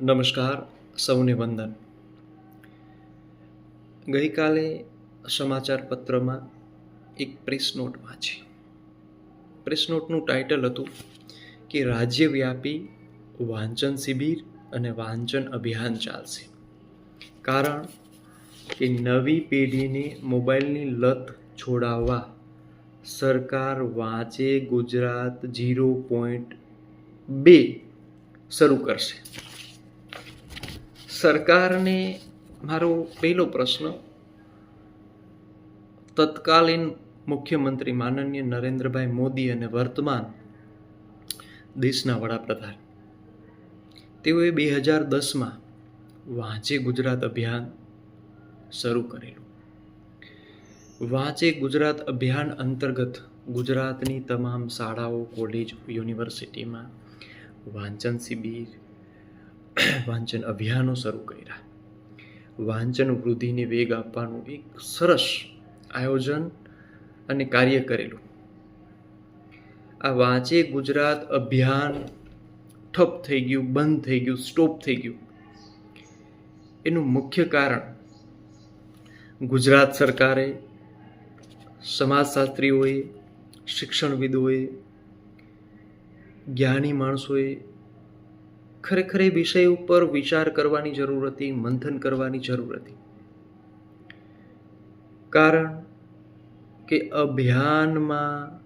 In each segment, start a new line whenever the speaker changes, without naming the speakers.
નમસ્કાર, સૌને વંદન. ગઈકાલે સમાચાર પત્રમાં એક પ્રેસ નોટ વાંચી પ્રેસ નોટનું ટાઇટલ હતું કે રાજ્યવ્યાપી વાંચન શિબિર અને વાંચન અભિયાન ચાલશે. કારણ કે નવી પેઢીને મોબાઈલની લત છોડાવવા સરકાર વાંચે ગુજરાત ઝીરો પોઈન્ટ બે શરૂ કરશે. સરકારને મારો પહેલો પ્રશ્ન, તત્કાલીન મુખ્યમંત્રી માનનીય નરેન્દ્રભાઈ મોદી અને વર્તમાન દેશના વડાપ્રધાન. તેઓએ બે હજાર દસમાં વાંચે ગુજરાત અભિયાન શરૂ કરેલું. વાંચે ગુજરાત અભિયાન અંતર્ગત ગુજરાતની તમામ શાળાઓ, કોલેજ, યુનિવર્સિટીમાં વાંચન શિબિર વાંચન અભિયાનો શરૂ કર્યા. વાંચન વૃદ્ધિને વેગ આપવાનું એક સરસ આયોજન અને કાર્ય કરેલું. આ વાંચે ગુજરાત અભિયાન ઠપ થઈ ગયું, બંધ થઈ ગયું, સ્ટોપ થઈ ગયું. એનું મુખ્ય કારણ ગુજરાત સરકારે, સમાજશાસ્ત્રીઓએ, શિક્ષણવિદોએ, જ્ઞાની માણસોએ ખરેખર એ વિષય ઉપર વિચાર કરવાની જરૂર હતી, મંથન કરવાની જરૂર હતી. કારણ કે અભિયાનમાં,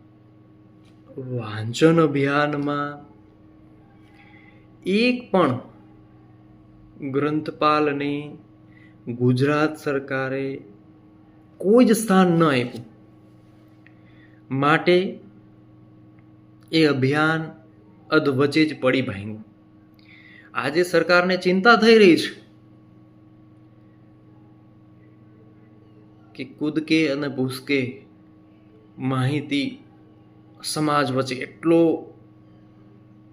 વાંચન અભિયાનમાં એક પણ ગ્રંથપાલને ગુજરાત સરકારે કોઈ જ સ્થાન ન આપ્યું. માટે એ અભિયાન અધવચ્ચે જ પડી ભાંગ્યું. આજે સરકારને ચિંતા થઈ રહી છે કે કૂદકે અને ભૂસકે માહિતી સમાજ વચ્ચે એટલો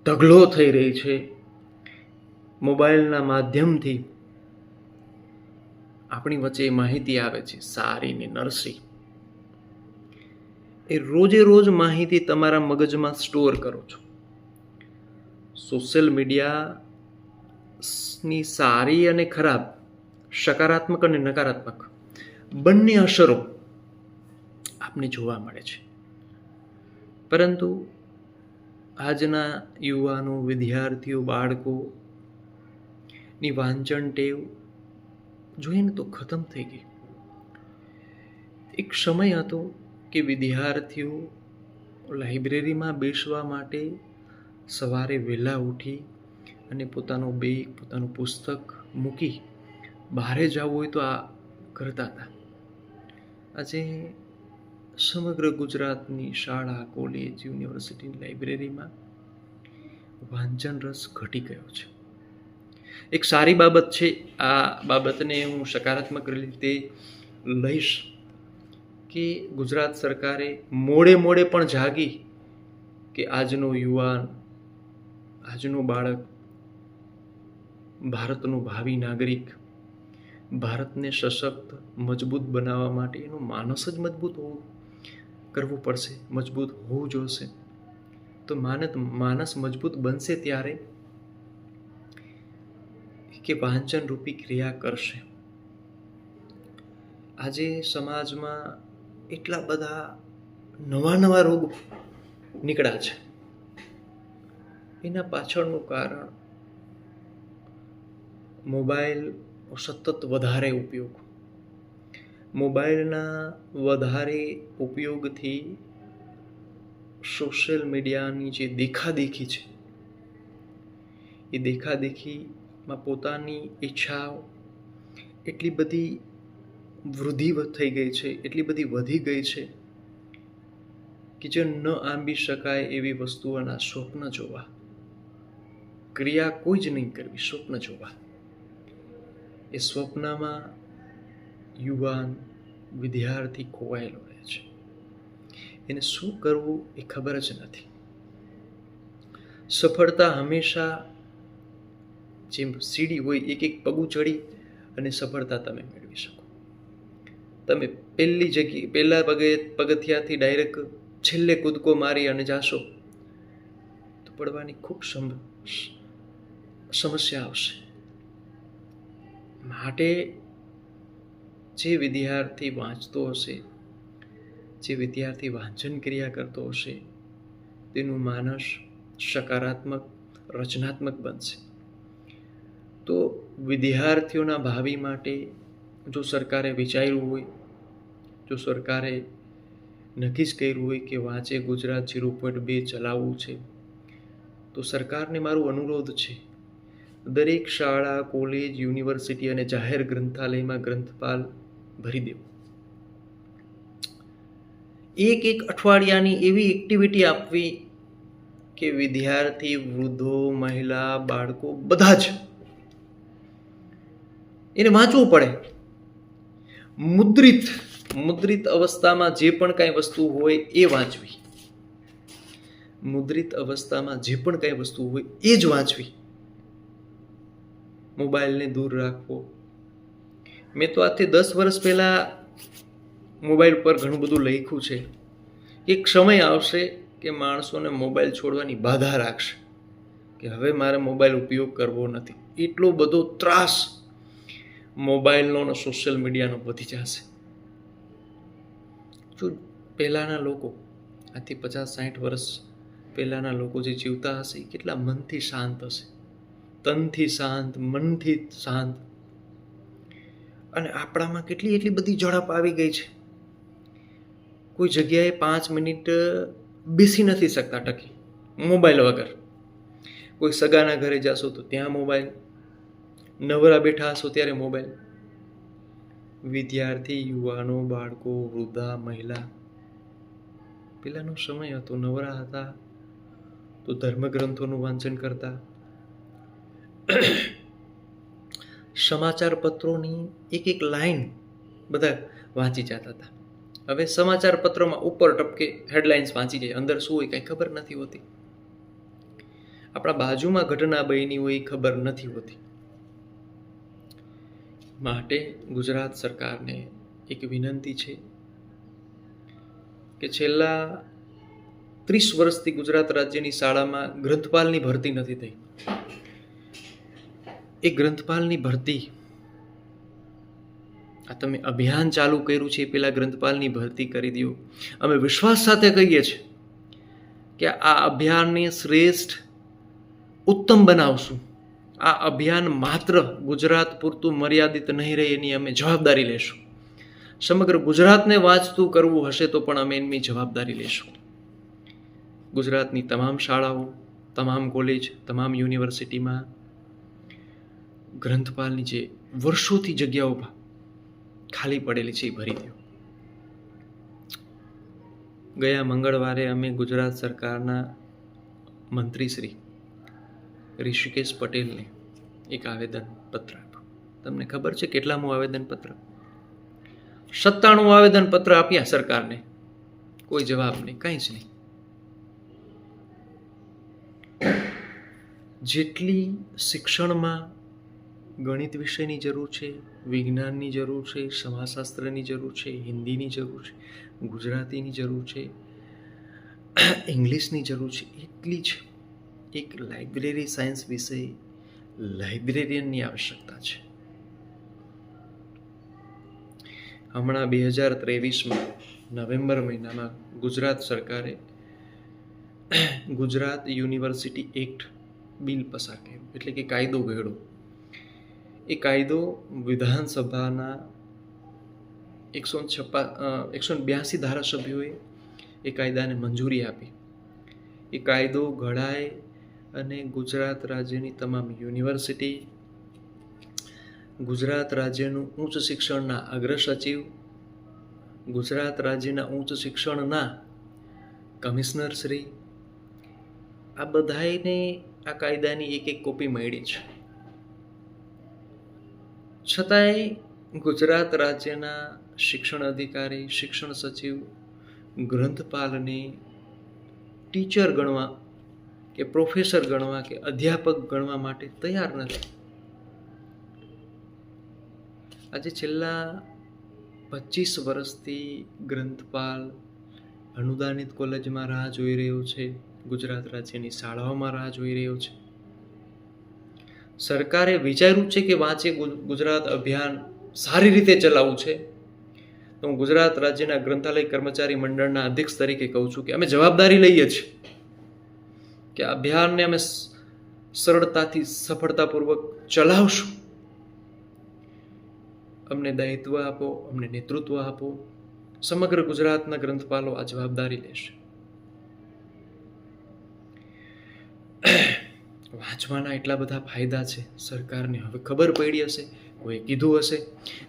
ઢગલો થઈ રહી છે મોબાઈલના માધ્યમથી આપણી વચ્ચે માહિતી આવે છે સારી ને નરસી એ રોજે રોજ માહિતી તમારા મગજમાં સ્ટોર કરો છો. સોશિયલ મીડિયાની સારી અને ખરાબ, સકારાત્મક અને નકારાત્મક બંને અસરો આપને જોવા મળે છે. પરંતુ આજના યુવાનો, વિદ્યાર્થીઓ, બાળકો ની વાંચન ટેવ જોઈએ તો ખતમ થઈ ગઈ. એક સમય હતો કે વિદ્યાર્થીઓ લાઇબ્રેરીમાં બેસવા માટે સવારે વહેલા ઉઠી અને પોતાનો બેગ પોતાનું પુસ્તક મૂકી બહારે જવું હોય તો આ કરતા હતા. આજે સમગ્ર ગુજરાતની શાળા, કોલેજ યુનિવર્સિટીની લાઇબ્રેરીમાં વાંચન રસ ઘટી ગયો છે. એક સારી બાબત છે, આ બાબતને હું સકારાત્મક રીતે લઈશ કે ગુજરાત સરકારે મોડે મોડે પણ જાગી કે આજનો યુવાન, આજનું બાળક ભારતનું ભાવિ નાગરિક. ભારતને સશક્ત, મજબૂત બનાવવા માટે એનું માનસ જ મજબૂત હોવું કરવું પડશે, મજબૂત હોવું જોશે. તો માનત માનસ મજબૂત બનશે ત્યારે કે વાંચન રૂપી ક્રિયા કરશે. આજે સમાજમાં એટલા બધા નવા નવા રોગ નીકળ્યા છે. એના પાછળનું કારણ મોબાઈલ સતત વધારે ઉપયોગ. મોબાઈલના વધારે ઉપયોગથી સોશિયલ મીડિયાની જે દેખાદેખી છે, એ દેખાદેખીમાં પોતાની ઈચ્છાઓ એટલી બધી વૃદ્ધિ થઈ ગઈ છે, એટલી બધી વધી ગઈ છે કે જે ન આંબી શકાય એવી વસ્તુઓના સ્વપ્ન જોવા. ક્રિયા કોઈ જ નહીં કરવી, સ્વપ્ન જોવા. એ સ્વપ્નમાં યુવાન વિદ્યાર્થી ખોવાયેલો રહે છે. એને શું કરવું એ ખબર જ નથી. સફળતા હંમેશા જેમ સીડી હોય, એક એક પગું ચડી અને સફળતા તમે મેળવી શકો. તમે પહેલી જગ્યાએ, પહેલા પગે, પગથિયાથી ડાયરેક્ટ છેલ્લે કૂદકો મારી અને જાશો. તો પડવાની ખૂબ સમસ્યા આવશે. માટે જે વિદ્યાર્થી વાંચતો હશે, જે વિદ્યાર્થી વાંચન ક્રિયા કરતો હશે, તેનું માનસ સકારાત્મક, રચનાત્મક બનશે. તો વિદ્યાર્થીઓના ભાવિ માટે જો સરકારે વિચાર્યું હોય, જો સરકારે નક્કી જ કર્યું હોય કે વાંચે ગુજરાત ઝીરો પોઈન્ટ બે ચલાવવું છે, તો સરકારને મારું અનુરોધ છે દરેક શાળા, કોલેજ, યુનિવર્સિટી અને જાહેર ગ્રંથાલયમાં ગ્રંથપાલ ભરી દેવો. એક એક અઠવાડિયાની એવી એક્ટિવિટી આપવી કે વિદ્યાર્થી, વૃદ્ધો, મહિલા, બાળકો બધા જ એને વાંચવું પડે. મુદ્રિત મુદ્રિત અવસ્થામાં જે પણ કાંઈ વસ્તુ હોય એ વાંચવી. મુદ્રિત અવસ્થામાં જે પણ કાંઈ વસ્તુ હોય એ જ વાંચવી. મોબાઈલને દૂર રાખવો. મેં તો આજથી દસ વર્ષ પહેલાં મોબાઈલ પર ઘણું બધું લખ્યું છે. એક સમય આવશે કે માણસોને મોબાઈલ છોડવાની બાધા રાખશે કે હવે મારે મોબાઈલ ઉપયોગ કરવો નથી. એટલો બધો ત્રાસ મોબાઈલનો અને સોશિયલ મીડિયાનો વધી જશે. જો પહેલાંના લોકો આજથી પચાસ સાઠ વર્ષ પહેલાંના લોકો જે જીવતા હશે એ કેટલા મનથી શાંત હશે. તનથી શાંત, મનથી શાંત. અને આપણામાં કેટલી એટલી બધી ઝડપ આવી ગઈ છે. કોઈ જગ્યાએ પાંચ મિનિટ બેસી નથી શકતા ટકી. મોબાઈલ વગર. કોઈ સગાના ઘરે જાશો તો ત્યાં મોબાઈલ. નવરા બેઠા હશો ત્યારે મોબાઈલ. વિદ્યાર્થી, યુવાનો, બાળકો, વૃદ્ધા, મહિલા. પહેલાંનો સમય હતો, નવરા હતા. તો ધર્મગ્રંથોનું વાંચન કરતા. સમાચાર પત્રોની એક એક લાઈન બધા વાંચી જતા હતા. હવે સમાચાર પત્રોમાં ઉપર ટપકે હેડલાઇન્સ વાંચી જાય, અંદર શું હોય કાંઈ ખબર નથી હોતી. આપણા બાજુમાં ઘટના બની હોય ખબર નથી હોતી. માટે ગુજરાત સરકારને એક વિનંતી છે કે છેલ્લા ત્રીસ વર્ષથી ગુજરાત રાજ્યની શાળામાં ગ્રંથપાલની ભરતી નથી થઈ. એ ગ્રંથપાલની ભરતી. આ તમે અભિયાન ચાલુ કર્યું છે એ પેલા ગ્રંથપાલની ભરતી કરી દો અમે વિશ્વાસ સાથે કહીએ છીએ કે આ અભિયાનને શ્રેષ્ઠ ઉત્તમ બનાવશું. આ અભિયાન માત્ર ગુજરાત પૂરતું મર્યાદિત નહીં રહે એની અમે જવાબદારી લેશું. સમગ્ર ગુજરાતને વાંચતું કરવું હશે તો પણ અમે એની જવાબદારી લેશું. ગુજરાતની તમામ શાળાઓ, તમામ કોલેજ તમામ યુનિવર્સિટીમાં ગ્રંથપાલની જે વર્ષોથી જગ્યાઓ ખાલી પડેલી છે એ ભરી દો ગયા મંગળવારે અમે ગુજરાત સરકારના મંત્રી શ્રી ઋષિકેશ પટેલને એક આવેદન પત્ર આપ્યું. તમને ખબર છે કેટલામું આવેદન પત્ર સત્તાણું આવેદન પત્ર આપ્યા સરકારને. કોઈ જવાબ નહીં, કંઈ જ નહીં. જેટલી શિક્ષણમાં ગણિત વિષયની જરૂર છે, વિજ્ઞાનની જરૂર છે, સમાજશાસ્ત્રની જરૂર છે, હિન્દીની જરૂર છે, ગુજરાતીની જરૂર છે, ઇંગ્લિશની જરૂર છે, એટલી જ એક લાઇબ્રેરી સાયન્સ વિષય લાઇબ્રેરિયનની આવશ્યકતા છે. હમણાં બે હજાર ત્રેવીસમાં નવેમ્બર મહિનામાં ગુજરાત સરકારે ગુજરાત યુનિવર્સિટી એક્ટ બિલ પસાર કર્યું, એટલે કે કાયદો ઘડ્યો એ કાયદો વિધાનસભાના એકસો છપ્પા એકસો બ્યાસી ધારાસભ્યોએ એ કાયદાને મંજૂરી આપી. એ કાયદો ઘડાય અને ગુજરાત રાજ્યની તમામ યુનિવર્સિટી, ગુજરાત રાજ્યનું ઉચ્ચ શિક્ષણના અગ્ર સચિવ, ગુજરાત રાજ્યના ઉચ્ચ શિક્ષણના કમિશનર શ્રી આ બધાને આ કાયદાની એક એક કોપી મળી છે. છતાંય ગુજરાત રાજ્યના શિક્ષણ અધિકારી, શિક્ષણ સચિવ, ગ્રંથપાલને ટીચર ગણવા કે પ્રોફેસર ગણવા કે અધ્યાપક ગણવા માટે તૈયાર નથી. આજે છેલ્લા પચીસ વર્ષથી ગ્રંથપાલ અનુદાનિત કોલેજમાં રાહ જોઈ રહ્યો છે, ગુજરાત રાજ્યની શાળાઓમાં રાહ જોઈ રહ્યો છે. સરકારે વિચાર્યું છે કે વાંચે ગુજરાત અભિયાન સારી રીતે ચલાવવું છે? તો હું ગુજરાત રાજ્યના ગ્રંથાલય કર્મચારી મંડળના અધ્યક્ષ તરીકે કહું છું કે અમે જવાબદારી લઈએ છીએ કે અભિયાનને અમે સરળતાથી સફળતાપૂર્વક ચલાવશું. અમને દાયિત્વ આપો, અમને નેતૃત્વ આપો. સમગ્ર ગુજરાતના ગ્રંથપાલો આ જવાબદારી લેશે. વાંચવાના એટલા બધા ફાયદા છે સરકારને. હવે ખબર પડી હશે કોઈ કીધું હશે.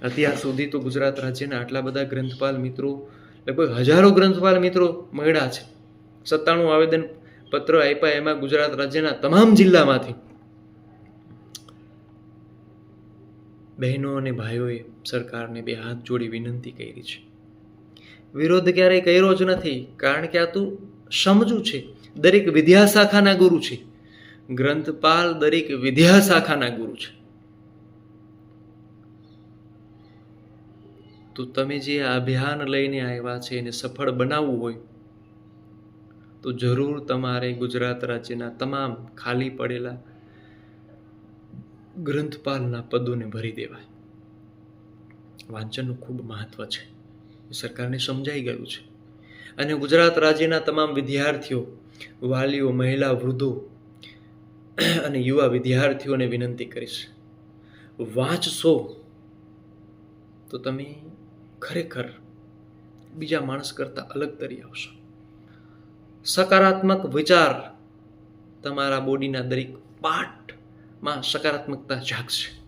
અત્યાર સુધી તો ગુજરાત રાજ્યના આટલા બધા ગ્રંથપાલ મિત્રો, લગભગ હજારો ગ્રંથપાલ મિત્રો મળ્યા છે. સત્તાણું આવેદન પત્ર આપ્યા એમાં ગુજરાત રાજ્યના તમામ જિલ્લામાંથી. બહેનો અને ભાઈઓએ સરકારને બે હાથ જોડી વિનંતી કરી છે. વિરોધ ક્યારેય કર્યો જ નથી, કારણ કે આ તો સમજું છે. દરેક વિદ્યાશાખાના ગુરુ છે. ગ્રંથપાલ દરેક વિદ્યા શાખાના ગુરુ છે. તો તમે જે અભિયાન લઈને આવ્યા છે, એને સફળ બનાવવું હોય, તો જરૂર તમારે ગુજરાત રાજ્યના તમામ ખાલી પડેલા ગ્રંથપાલના પદોને ભરી દેવાય. વાંચનનું ખૂબ મહત્વ છે. સરકારને સમજાઈ ગયું છે. અને ગુજરાત રાજ્યના તમામ વિદ્યાર્થીઓ, વાલીઓ, મહિલા, વૃદ્ધો અને યુવા વિદ્યાર્થીઓને વિનંતી કરીશ. વાંચશો તો તમે ખરેખર બીજા માણસ કરતાં અલગ તરી આવશો. સકારાત્મક વિચાર તમારા બોડીના દરેક પાર્ટમાં સકારાત્મકતા જાગશે.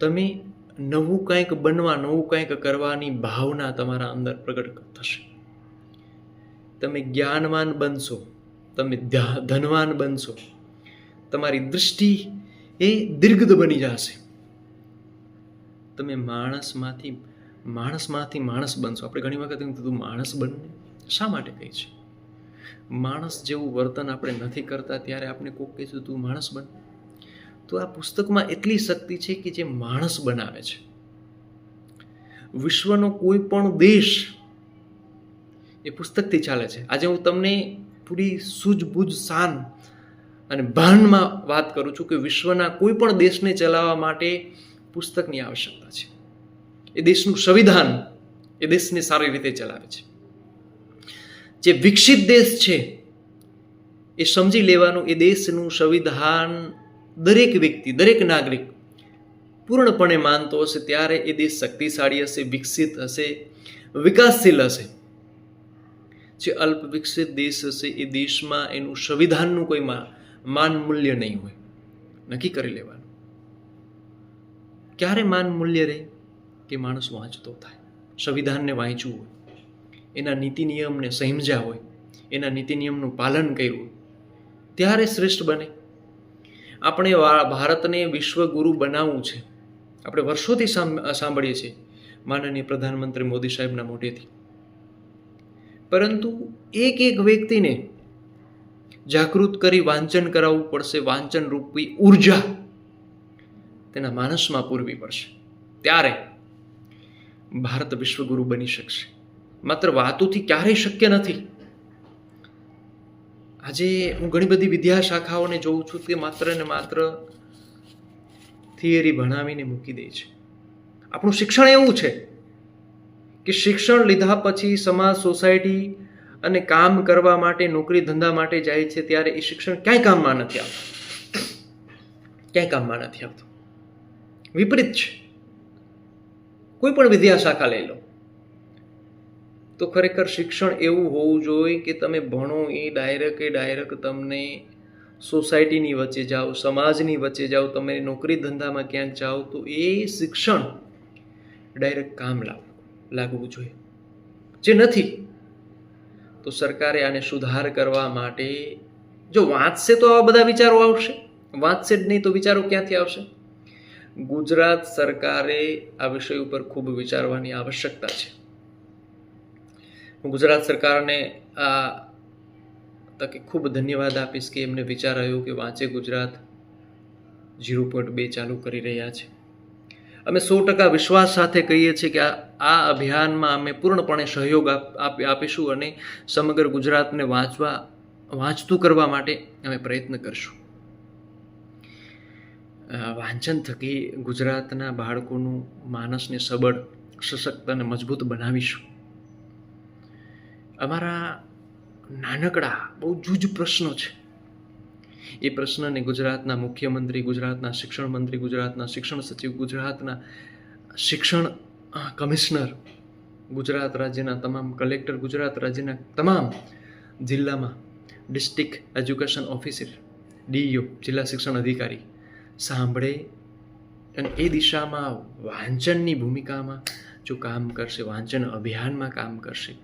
તમે નવું કંઈક બનવા, નવું કંઈક કરવાની ભાવના તમારા અંદર પ્રગટ થશે. તમે જ્ઞાનવાન બનશો. તમે ધનવાન બનશો. તમારી દૃષ્ટિ એ દીર્ઘદ બની જશે. તમે માણસમાંથી માણસમાંથી માણસ બનશો. આપણે ઘણી વખત એમ કીધું, માણસ બનને. શા માટે કહે છે? માણસ જેવું વર્તન આપણે નથી કરતા ત્યારે આપણે કોક કહીશું, તું માણસ બન. તો આ પુસ્તકમાં એટલી શક્તિ છે કે જે માણસ બનાવે છે. વિશ્વનો કોઈ પણ દેશ એ પુસ્તકથી ચાલે છે. આજે હું તમને પૂરી સૂઝબૂઝ શાન અને ભાનમાં વાત કરું છું કે વિશ્વના કોઈ પણ દેશને ચલાવવા માટે પુસ્તકની આવશ્યકતા છે. એ દેશનું સંવિધાન એ દેશને સારી રીતે ચલાવે છે. જે વિકસિત દેશ છે, એ સમજી લેવાનું એ દેશનું સંવિધાન દરેક વ્યક્તિ, દરેક નાગરિક પૂર્ણપણે માનતો હશે, ત્યારે એ દેશ શક્તિશાળી હશે, વિકસિત હશે, વિકાસશીલ હશે. જે અલ્પ વિકસિત દેશ હશે, એ દેશમાં એનું સંવિધાનનું કોઈ માન મૂલ્ય નહીં હોય. નક્કી કરી લેવાનું. ક્યારે માન મૂલ્ય રહે? કે માણસ વાંચતો થાય. સંવિધાનને વાંચવું હોય. એના નીતિ નિયમને સમજ્યા હોય. એના નીતિ નિયમનું પાલન કર્યું ત્યારે શ્રેષ્ઠ બને. આપણે ભારતને વિશ્વગુરુ બનાવવું છે. આપણે વર્ષોથી સાંભ- સાંભળીએ છીએ. માનનીય પ્રધાનમંત્રી મોદી સાહેબના મોઢેથી. પરંતુ એક એક વ્યક્તિને જાગૃત કરી વાંચન કરાવવું પડશે, વાંચન રૂપી ઊર્જા તેના માનસમાં પૂરવી પડશે. ત્યારે ભારત વિશ્વગુરુ બની શકશે. માત્ર વાતોથી ક્યારેય શક્ય નથી. આજે હું ઘણી બધી વિદ્યા શાખાઓને જોઉં છું કે માત્ર ને માત્ર થિયરી ભણાવીને મૂકી દે છે. આપણું શિક્ષણ એવું છે કે શિક્ષણ લીધા પછી સમાજ, સોસાયટી અને કામ કરવા માટે, નોકરી ધંધા માટે જાય છે, ત્યારે એ શિક્ષણ ક્યાંય કામમાં નથી આવતું. ક્યાંય કામમાં નથી આવતું. વિપરીત છે. કોઈ પણ વિદ્યા શાખા લઈ લો. તો ખરેખર શિક્ષણ એવું હોવું જોઈએ કે તમે ભણો એ ડાયરેક્ટ એ ડાયરેક્ટ તમને સોસાયટીની વચ્ચે જાઓ, સમાજની વચ્ચે જાઓ, તમે નોકરી ધંધામાં ક્યાંક જાઓ, તો એ શિક્ષણ ડાયરેક્ટ કામ લાવ. લાગવું જોઈએ. જે નથી, તો સરકારે આને સુધાર કરવા માટે જો વાંચશે તો આવા બધા વિચારો આવશે. વાંચશે જ નહીં તો વિચારો ક્યાંથી આવશે? ગુજરાત સરકારે આ વિષય ઉપર ખૂબ વિચારવાની આવશ્યકતા છે. હું ગુજરાત સરકારને આ તકે ખૂબ ધન્યવાદ આપીશ કે એમને વિચાર આવ્યો કે વાંચે ગુજરાત. ઝીરો પોઈન્ટ બે ચાલુ કરી રહ્યા છે. અમે સો ટકા વિશ્વાસ સાથે કહીએ છીએ કે આ અભિયાનમાં અમે પૂર્ણપણે સહયોગ આપ આપ- આપીશું અને સમગ્ર ગુજરાતને વાંચવા વાંચતું કરવા માટે અમે પ્રયત્ન કરશું. વાંચન થકી ગુજરાતના બાળકોનું માનસને સબળ, સશક્ત અને મજબૂત બનાવીશું. અમારા નાનકડા બહુ જૂજ પ્રશ્નો છે. એ પ્રશ્નને ગુજરાતના મુખ્યમંત્રી, ગુજરાતના શિક્ષણ મંત્રી, ગુજરાતના શિક્ષણ સચિવ, ગુજરાતના શિક્ષણ કમિશનર, ગુજરાત રાજ્યના તમામ કલેક્ટર, ગુજરાત રાજ્યના તમામ જિલ્લામાં ડિસ્ટ્રિક્ટ એજ્યુકેશન ઓફિસર, ડીઈઓ, જિલ્લા શિક્ષણ અધિકારી સાંભળે અને એ દિશામાં વાંચનની ભૂમિકામાં જો કામ કરશે, વાંચન અભિયાનમાં કામ કરશે,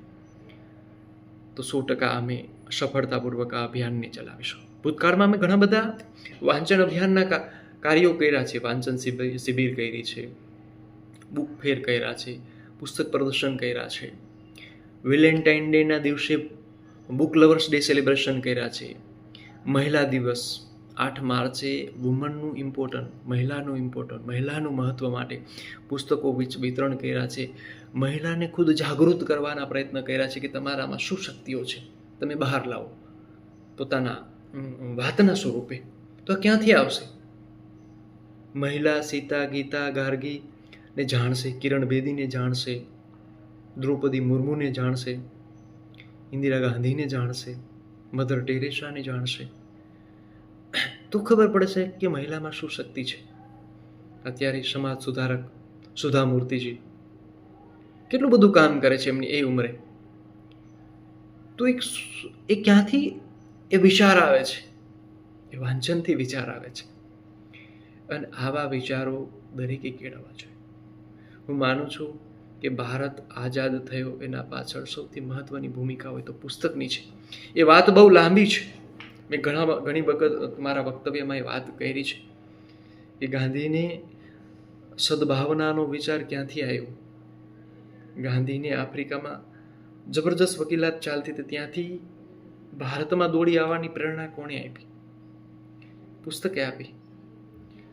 તો સો ટકા અમે સફળતાપૂર્વક આ અભિયાનને ચલાવીશું. ભૂતકાળમાં અમે ઘણા બધા વાંચન અભિયાનના કાર્યો કર્યા છે. વાંચન શિબિર કરી છે. બુક ફેર કર્યા છે. પુસ્તક પ્રદર્શન કર્યા છે. વેલેન્ટાઇન ડેના દિવસે બુક લવર્સ ડે સેલિબ્રેશન કર્યા છે. મહિલા દિવસ, આઠ માર્ચે વુમનનું ઇમ્પોર્ટન્ટ, મહિલાનું ઇમ્પોર્ટન્ટ, મહિલાનું મહત્ત્વ માટે પુસ્તકો વિતરણ કર્યા છે. મહિલાને ખુદ જાગૃત કરવાના પ્રયત્ન કર્યા છે કે તમારામાં શું શક્તિઓ છે? તમે બહાર લાવો. પોતાના વાતના સ્વરૂપે. તો ક્યાંથી આવશે? મહિલા સીતા ગીતા ગાર્ગી ને જાણશે, કિરણ બેદીને જાણશે, દ્રૌપદી મુર્મુને જાણશે, ઇન્દિરા ગાંધીને જાણશે, મધર ટેરેસાને જાણશે. તો ખબર પડશે કે મહિલામાં શું શક્તિ છે? અત્યારે સમાજ સુધારક સુધા મૂર્તિજી કેટલું બધું કામ કરે છે એમની એ ઉંમરે? તો એક એ ક્યાંથી એ વિચાર આવે છે. એ વાંચનથી વિચાર આવે છે. અને આવા વિચારો દરેકે કેળવવા જોઈએ. હું માનું છું કે ભારત આઝાદ થયો એના પાછળ સૌથી મહત્વની ભૂમિકા હોય તો પુસ્તકની છે. એ વાત બહુ લાંબી છે. મેં ઘણા ઘણી વખત મારા વક્તવ્યમાં એ વાત કરી છે કે ગાંધીને સદભાવનાનો વિચાર ક્યાંથી આવ્યો? ગાંધીને આફ્રિકામાં જબરજસ્ત વકીલાત ચાલતી હતી, ત્યાંથી ભારતમાં દોડી આવવાની પ્રેરણા કોણે આપી? પુસ્તકે આપી.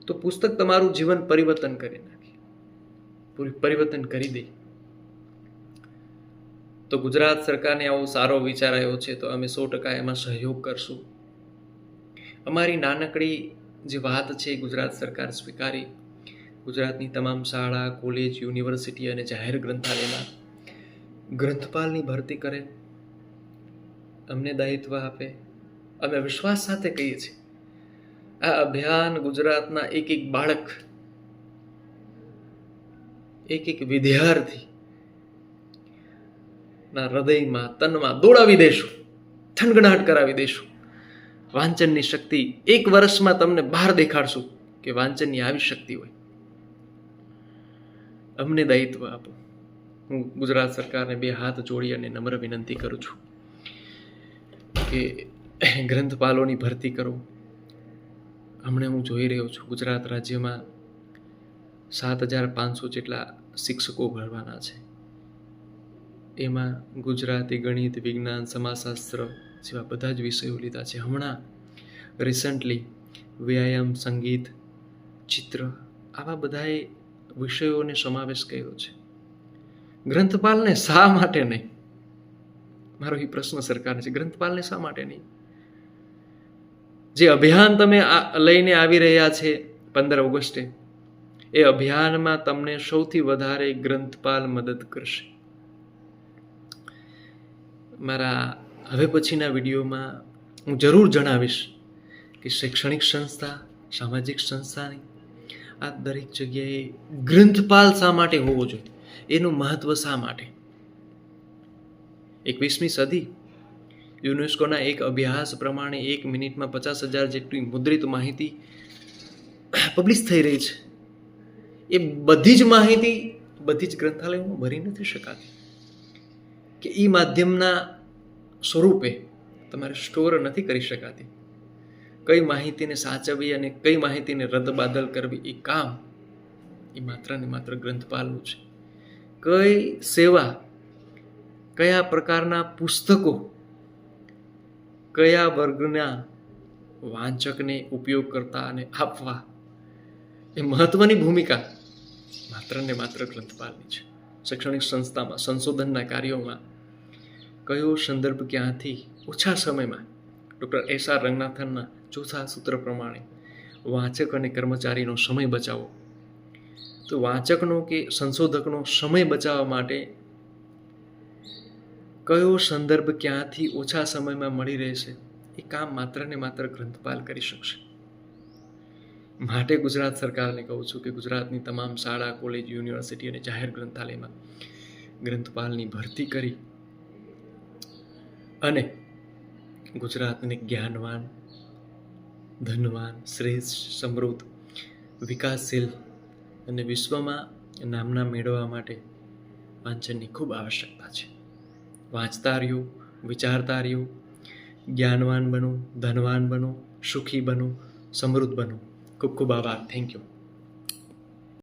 તો પુસ્તક તમારું જીવન પરિવર્તન કરી નાખે. પૂરી પરિવર્તન કરી દે. તો ગુજરાત સરકારને આવો સારો વિચાર આવ્યો છે, તો અમે સો ટકા એમાં સહયોગ કરશું. અમારી નાનકડી જે વાત છે ગુજરાત સરકાર સ્વીકારી. ગુજરાતની તમામ શાળા, કોલેજ, યુનિવર્સિટી અને જાહેર ગ્રંથાલયમાં ગ્રંથપાલની ભરતી કરે. અમને દાયિત્વ આપે. અમે વિશ્વાસ સાથે કહીએ છીએ. આ અભિયાન ગુજરાતના એક એક બાળક, એક એક વિદ્યાર્થી ના હૃદયમાં, તનમાં દોડાવી દેશું થનગણાટ કરાવી દેશું. વાંચનની શક્તિ એક વર્ષમાં તમને બહાર દેખાડશું કે વાંચનની આવી શક્તિ હોય. અમને દાયિત્વ આપો. હું ગુજરાત સરકારને બે હાથ જોડી અને નમ્ર વિનંતી કરું છું. કે ગ્રંથપાલોની ભરતી કરો. હમણાં હું જોઈ રહ્યો છું, ગુજરાત રાજ્યમાં સાત હજાર પાંચસો જેટલા શિક્ષકો ભરવાના છે. એમાં ગુજરાતી, ગણિત, વિજ્ઞાન, સમાજશાસ્ત્ર જેવા બધા જ વિષયો લીધા છે. હમણાં રિસન્ટલી વ્યાયામ, સંગીત, ચિત્ર આવા બધાએ વિષયોને સમાવેશ કર્યો છે. ગ્રંથપાલને શા માટે નહીં? મારો એ પ્રશ્ન સરકારને છે, ગ્રંથપાલને શા માટે નહીં? જે અભિયાન તમે લઈને આવી રહ્યા છે પંદર ઓગસ્ટે, એ અભિયાનમાં તમને સૌથી વધારે ગ્રંથપાલ મદદ કરશે. મારા હવે પછીના વિડીયોમાં હું જરૂર જણાવીશ કે શૈક્ષણિક સંસ્થા, સામાજિક સંસ્થાની આ દરેક જગ્યાએ ગ્રંથપાલ શા માટે હોવો જોઈએ? એનું મહત્વ શા માટે? એકવીસમી સદી. યુનેસ્કોના એક અભ્યાસ પ્રમાણે એક મિનિટમાં પચાસ હજાર જેટલી મુદ્રિત માહિતી પબ્લિશ થઈ રહી છે. એ બધી જ માહિતી બધી જ ગ્રંથાલયોમાં ભરી નથી શકાતી. કે એ માધ્યમના સ્વરૂપે તમારે સ્ટોર નથી કરી શકાતી. કઈ માહિતીને સાચવવી અને કઈ માહિતીને રદબાદલ કરવી એ કામ એ માત્ર ને માત્ર ગ્રંથપાલનું છે. કઈ સેવા કયા પ્રકારના પુસ્તકો, કયા વર્ગના વાંચકને ઉપયોગ કરતા અને આપવા, એ મહત્વની ભૂમિકા માત્ર ને માત્ર ગ્રંથપાલની છે. શૈક્ષણિક સંસ્થામાં, સંશોધનના કાર્યોમાં કયો સંદર્ભ ક્યાંથી ઓછા સમયમાં, ડૉક્ટર એસ આર રંગનાથનના ચોથા સૂત્ર પ્રમાણે વાચક અને કર્મચારીનો સમય બચાવો? તો વાચકનો કે સંશોધકનો સમય બચાવવા માટે કયો સંદર્ભ ક્યાંથી ઓછા સમયમાં મળી રહેશે એ કામ માત્ર ને માત્ર ગ્રંથપાલ કરી શકશે. માટે ગુજરાત સરકારને કહું છું કે ગુજરાતની તમામ શાળા, કોલેજ, યુનિવર્સિટી અને જાહેર ગ્રંથાલયમાં ગ્રંથપાલની ભરતી કરી અને ગુજરાતને જ્ઞાનવાન, ધનવાન, શ્રેષ્ઠ, સમૃદ્ધ, વિકાસશીલ અને વિશ્વમાં નામના મેળવવા માટે વાંચનની ખૂબ આવશ્યકતા છે. વાંચતા રહ્યો, વિચારતા રહ્યો. જ્ઞાનવાન બનો, ધનવાન બનો, સુખી બનો, સમૃદ્ધ બનો. ખૂબ ખૂબ આભાર. Thank you